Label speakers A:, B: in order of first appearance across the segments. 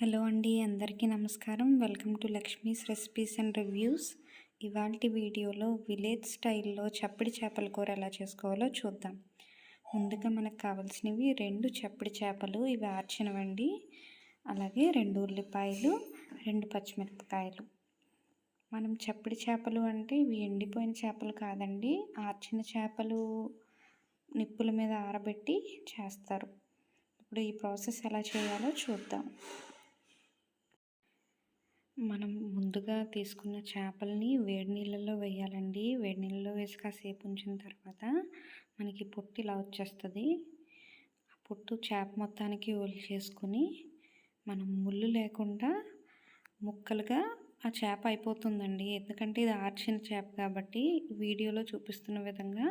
A: Hello అండి అందరికీ నమస్కారం. Welcome to Lakshmi's recipes and reviews. ఇవాళ వీడియోలో విలేజ్ స్టైల్లో చప్పడి చేపల కూర ఎలా చేసుకోవాలో చూద్దాం. ముందుగా మనకు కావాల్సినవి రెండు చప్పడి చేపలు ఇవి ఆర్చినవండి. అలాగే రెండు ఉల్లిపాయలు రెండు పచ్చిమిరపకాయలు. మనం చప్పడి చేపలు అంటే ఇవి ఎండిపోయిన చేపలు కాదండి. ఆర్చిన చేపలు నిప్పుల మీద ఆరబెట్టి చేస్తారు. ఇప్పుడు ఈ ప్రాసెస్ ఎలా చేయాలో చూద్దాం. మనం ముందుగా తీసుకున్న చేపల్ని వేడి నీళ్ళల్లో వేయాలండి. వేడి నీళ్ళలో వేసి కాసేపు ఉంచిన తర్వాత మనకి పొట్టు ఇలా వచ్చేస్తుంది. ఆ పొట్టు చేప మొత్తానికి చేసుకొని మనం ముళ్ళు లేకుండా ముక్కలుగా ఆ చేప అయిపోతుందండి. ఎందుకంటే ఇది ఆర్చిన చేప కాబట్టి వీడియోలో చూపిస్తున్న విధంగా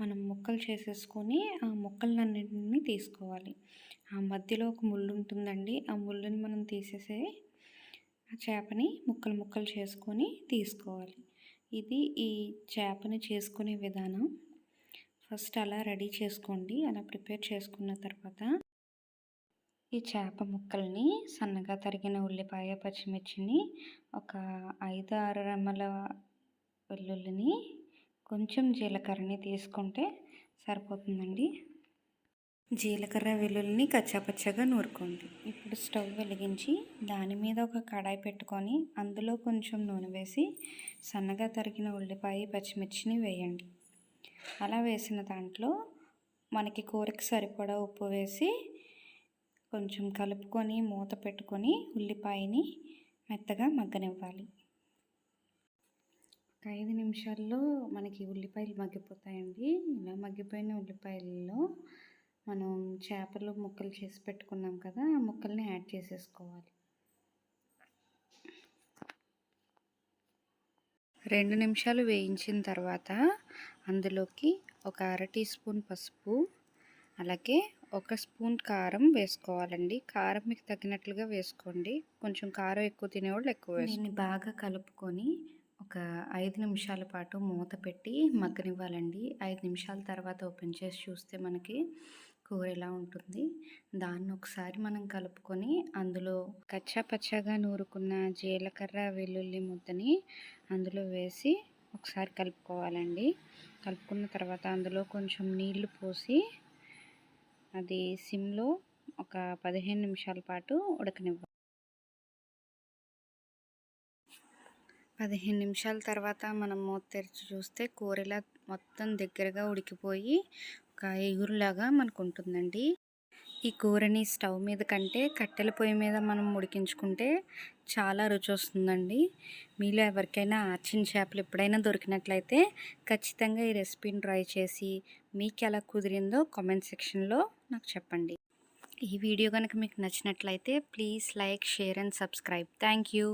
A: మనం ముక్కలు చేసేసుకొని ఆ ముక్కలన్నింటినీ తీసుకోవాలి. ఆ మధ్యలో ఒక ముళ్ళు ఉంటుందండి. ఆ ముళ్ళుని మనం తీసేసే ఆ చేపని ముక్కలు ముక్కలు చేసుకొని తీసుకోవాలి. ఇది ఈ చేపని చేసుకునే విధానం. ఫస్ట్ అలా రెడీ చేసుకోండి. అలా ప్రిపేర్ చేసుకున్న తర్వాత ఈ చేప ముక్కల్ని సన్నగా తరిగిన ఉల్లిపాయ పచ్చిమిర్చిని ఒక ఐదు ఆరు రెమ్మల వెల్లుల్లిని కొంచెం జీలకర్రని తీసుకుంటే సరిపోతుందండి. జీలకర్ర వెల్లుల్లిని కచ్చాపచ్చగా నూరుకోండి. ఇప్పుడు స్టవ్ వెలిగించి దాని మీద ఒక కడాయి పెట్టుకొని అందులో కొంచెం నూనె వేసి సన్నగా తరిగిన ఉల్లిపాయ పచ్చిమిర్చిని వేయండి. అలా వేసిన దాంట్లో మనకి కూరకి సరిపడా ఉప్పు వేసి కొంచెం కలుపుకొని మూత పెట్టుకొని ఉల్లిపాయని మెత్తగా మగ్గనివ్వాలి. ఒక ఐదు నిమిషాల్లో మనకి ఉల్లిపాయలు మగ్గిపోతాయండి. ఇలా మగ్గిపోయిన ఉల్లిపాయలలో మనం చేపలు ముక్కలు చేసి పెట్టుకున్నాం కదా ఆ ముక్కల్ని యాడ్ చేసేసుకోవాలి. రెండు నిమిషాలు వేయించిన తర్వాత అందులోకి ఒక అర టీ స్పూన్ పసుపు అలాగే ఒక స్పూన్ కారం వేసుకోవాలండి. కారం మీకు తగినట్లుగా వేసుకోండి. కొంచెం కారం ఎక్కువ తినేవాళ్ళు ఎక్కువ దీన్ని బాగా కలుపుకొని ఒక ఐదు నిమిషాల పాటు మూత పెట్టి మగ్గనివ్వాలండి. ఐదు నిమిషాల తర్వాత ఓపెన్ చేసి చూస్తే మనకి కూరలా ఉంటుంది. దాన్ని ఒకసారి మనం కలుపుకొని అందులో కచ్చా పచ్చాగా నూరుకున్న జీలకర్ర వెల్లుల్లి ముద్దని అందులో వేసి ఒకసారి కలుపుకోవాలండి. కలుపుకున్న తర్వాత అందులో కొంచెం నీళ్ళు పోసి అది సిమ్లో ఒక పదిహేను నిమిషాల పాటు ఉడకనివ్వాలి. పదిహేను నిమిషాల తర్వాత మనం మూత తెరిచి చూస్తే కూరలా మొత్తం దగ్గరగా ఉడికిపోయి ఒక ఎగురులాగా మనకు ఉంటుందండి ఈ కూరని స్టవ్ మీద కంటే కట్టెల పొయ్యి మీద మనం ఉడికించుకుంటే చాలా రుచి వస్తుందండి మీలో ఎవరికైనా ఆర్చిన చేపలు ఎప్పుడైనా దొరికినట్లయితే ఖచ్చితంగా ఈ రెసిపీని ట్రై చేసి మీకు ఎలా కుదిరిందో కామెంట్ సెక్షన్లో నాకు చెప్పండి. ఈ వీడియో కనుక మీకు నచ్చినట్లయితే please like share and subscribe. Thank you.